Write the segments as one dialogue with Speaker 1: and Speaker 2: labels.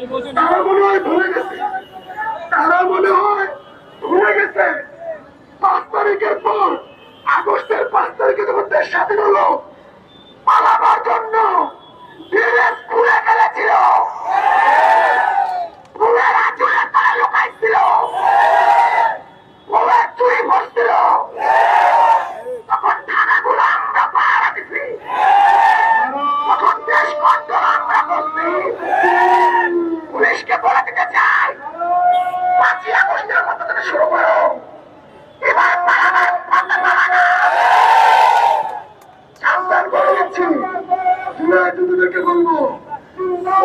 Speaker 1: তারা মনে হয় ভুলে গেছে। তারা মনে হয় ভুলে গেছে। পাঁচ তারিখের পর, আগস্টের পাঁচ তারিখে যখন দেশ স্বাধীন হলো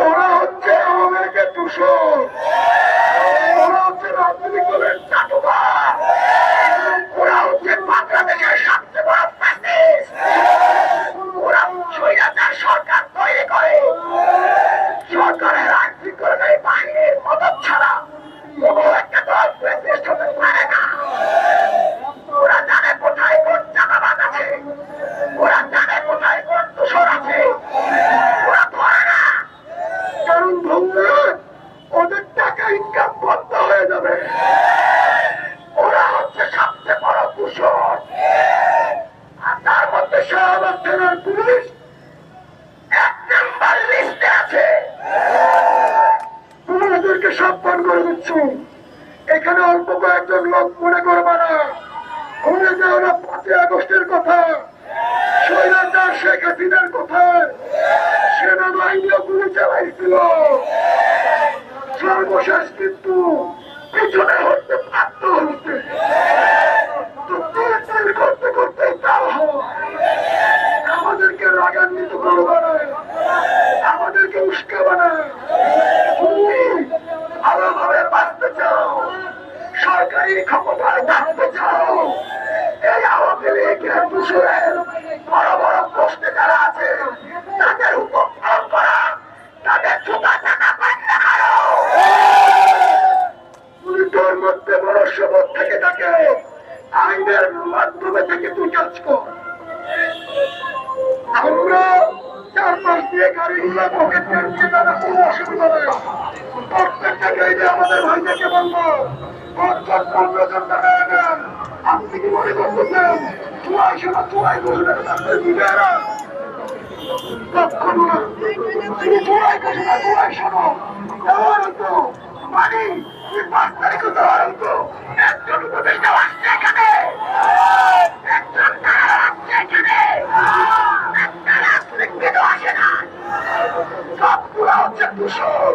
Speaker 1: ওরা হচ্ছে লীগের দূষণ ওরা হচ্ছে রাজনৈতিক দলের চাটুকার ওরা হচ্ছে বাংলাদেশের সবচেয়ে বড় ফ্যাসিস্ট ওরা স্বৈরাচার সরকার তৈরি করে সরকারের আইন শৃঙ্খলাকারী বাহিনীর মদত ছাড়া কোনো একটা দল ফ্যাসিস্ট হতে পারে না ওরা জানে কোথায় কোন চাঁদাবাদ আছে ওরা জানে কোথায় কোন দূষণ আছে ওরা ধরে না কারণ ধরলে ওদের টাকা ইনকাম বন্ধ হয়ে যাবে ওরা হচ্ছে সবচেয়ে বড় দূষণ আর তার মধ্যে থানার পুলিশ এক নাম্বার লিস্টে আছে তোমাদেরকে সাবধান করে দিচ্ছি। এখানে অল্প কয়েকজন লোক মনে করবে না। ভুলে যাও না, পাঁচই আগস্টের কথা। স্বৈরাচার শেখ হাসিনার কথা। সেনাবাহিনীও গুলি চালাইছিল। সর্বশেষ কিন্তু পিছনে হতে বাধ্য হচ্ছে তো তিল করতে করতে তাও হয় আমাদেরকে রাগান্বিত করবে না আমাদেরকে উস্কাবে না তুমি ভালোভাবে বাঁচতে চাও সরকারি থাকতে চাও এই আওয়ামী লীগের দূষণের বড় বড় পোস্টে যারা আছে তাদের উপভোগ করা তাদের জুতা টাকা বন্ধ করো উল্টোর মধ্যে মনুষ্যবোধ থেকে থাকে আইনের মাধ্যমে থেকে তুই কাজ কর আমরা চার পাঁচ দিয়ে গাড়িগুলো পকেট নিয়ে যারা কোনো অসুবিধা নেই। জায়গায় আমাদের ভাইদেরকে বলব? আপনি কি মনে করতেছেন? তোমায় শোনা তোমায় বলবেন তুমি তোমায় ঘোষণা তোমায় শোনো। এমন তো মানে পাঁচ তারিখও তো একজন উপদেষ্টা আসছে এখানে। না। সবগুলো হচ্ছে দূষণ